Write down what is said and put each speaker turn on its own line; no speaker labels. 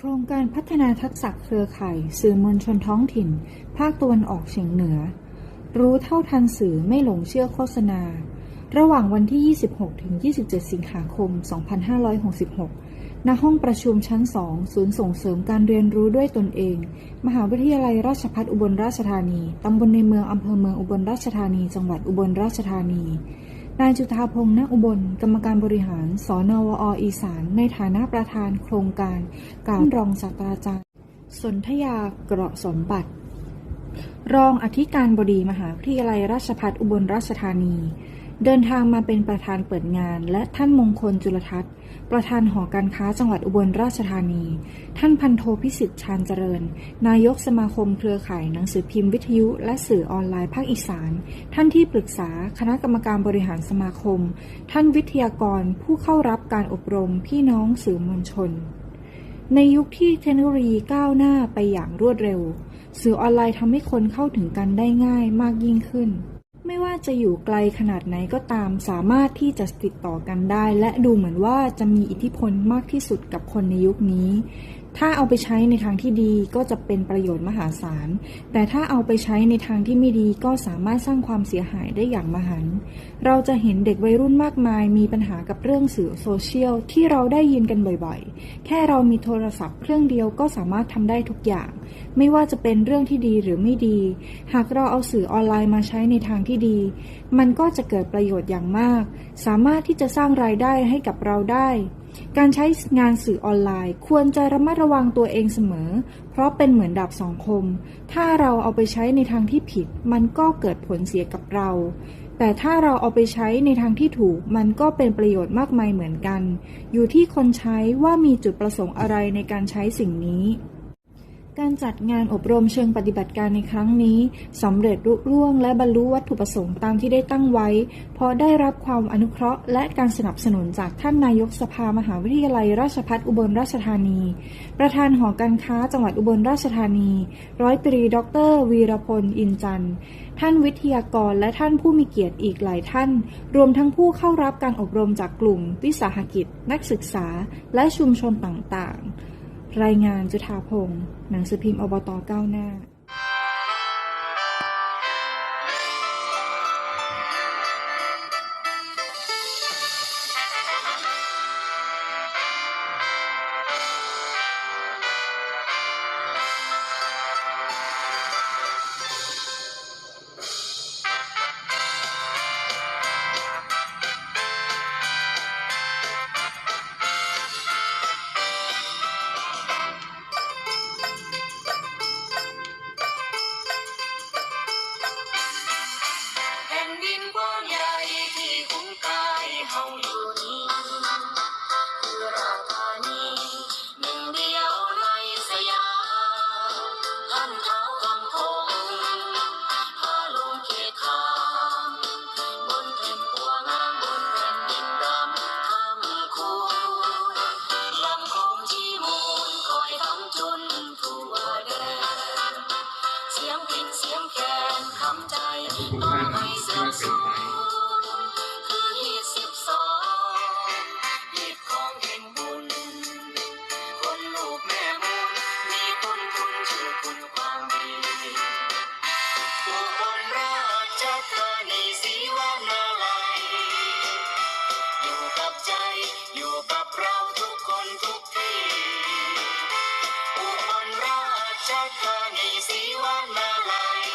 โครงการพัฒนาทักษะเครือข่าย สื่อมวลชนท้องถิ่น ภาคตะวันออกเฉียงเหนือ รู้เท่าทันสื่อไม่หลงเชื่อโฆษณา ระหว่างวันที่ 26 ถึง 27 สิงหาคม 2566 ณ ห้องประชุมชั้น 2 ศูนย์ส่งเสริมการเรียนรู้ด้วยตนเอง มหาวิทยาลัยราชภัฏอุบลราชธานี ตำบลในเมืองอำเภอเมืองอุบลราชธานี จังหวัดอุบลราชธานี นายจุธาพงษ์ณอุบล กรรมการบริหาร สนวออีสาน ในฐานะประธานโครงการ กล่าวรองศาสตราจารย์ สนธยาเกราะสมบัติ รองอธิการบดีมหาวิทยาลัยราชภัฏอุบลราชธานี เดินทางมาเป็นประธานเปิดงาน และท่านมงคลจุลทัศน์ ประธานหอการค้าจังหวัดอุบลราชธานี ท่านพันโทพิสิทธิ์ชาญเจริญ นายกสมาคมเครือข่ายหนังสือพิมพ์วิทยุ และสื่อออนไลน์ภาคอีสาน ท่านที่ปรึกษาคณะกรรมการบริหารสมาคม ท่านวิทยากรผู้เข้ารับการอบรมพี่น้องสื่อมวลชน ในยุคที่เทคโนโลยีก้าวหน้าไปอย่างรวดเร็ว สื่อออนไลน์ทำให้คนเข้าถึงกันได้ง่ายมากยิ่งขึ้น ไม่ว่าจะอยู่ไกลขนาดไหนก็ตาม สามารถที่จะติดต่อกันได้ และดูเหมือนว่าจะมีอิทธิพลมากที่สุดกับคนในยุคนี้ ถ้าเอาไปใช้ในทางที่ดีก็จะเป็นประโยชน์มหาศาล แต่ถ้าเอาไปใช้ในทางที่ไม่ดีก็สามารถสร้างความเสียหายได้อย่างมหัน เราจะเห็นเด็กวัยรุ่นมากมาย มีปัญหากับเรื่องสื่อโซเชียลที่เราได้ยินกันบ่อยๆ แค่เรามีโทรศัพท์เครื่องเดียวก็สามารถทำได้ทุกอย่าง ไม่ว่าจะเป็นเรื่องที่ดีหรือไม่ดี หากเราเอาสื่อออนไลน์มาใช้ในทางที่ดี มันก็จะเกิดประโยชน์อย่างมาก สามารถที่จะสร้างรายได้ให้กับเราได้ การใช้งานสื่อออนไลน์ ควรจะระมัดระวังตัวเองเสมอ เพราะเป็นเหมือนดาบสองคม ถ้าเราเอาไปใช้ในทางที่ผิด มันก็เกิดผลเสียกับเราแต่ถ้าเราเอาไปใช้ในทางที่ถูก มันก็เป็นประโยชน์มากมายเหมือนกัน อยู่ที่คนใช้ว่ามีจุดประสงค์อะไรในการใช้สิ่งนี้ การจัดงานอบรมเชิงปฏิบัติการในครั้งนี้สำเร็จรุล่วงและบรรลุวัตถุประสงค์ตามที่ได้ตั้งไว้เพราะได้รับความอนุเคราะห์และการสนับสนุนจากท่านนายกสภามหาวิทยาลัยราชภัฏอุบลราชธานี ประธานหอการค้าจังหวัดอุบลราชธานี ร้อยตรีดร วีรพล อินจันทร์ท่านวิทยากรและท่านผู้มีเกียรติอีกหลายท่าน รวมทั้งผู้เข้ารับการอบรมจากกลุ่ม วิสาหกิจ นักศึกษา และชุมชนต่างๆ รายงานจุธาพงศ์หนังสือพิมพ์อบตก้าวหน้า
like honey, see one.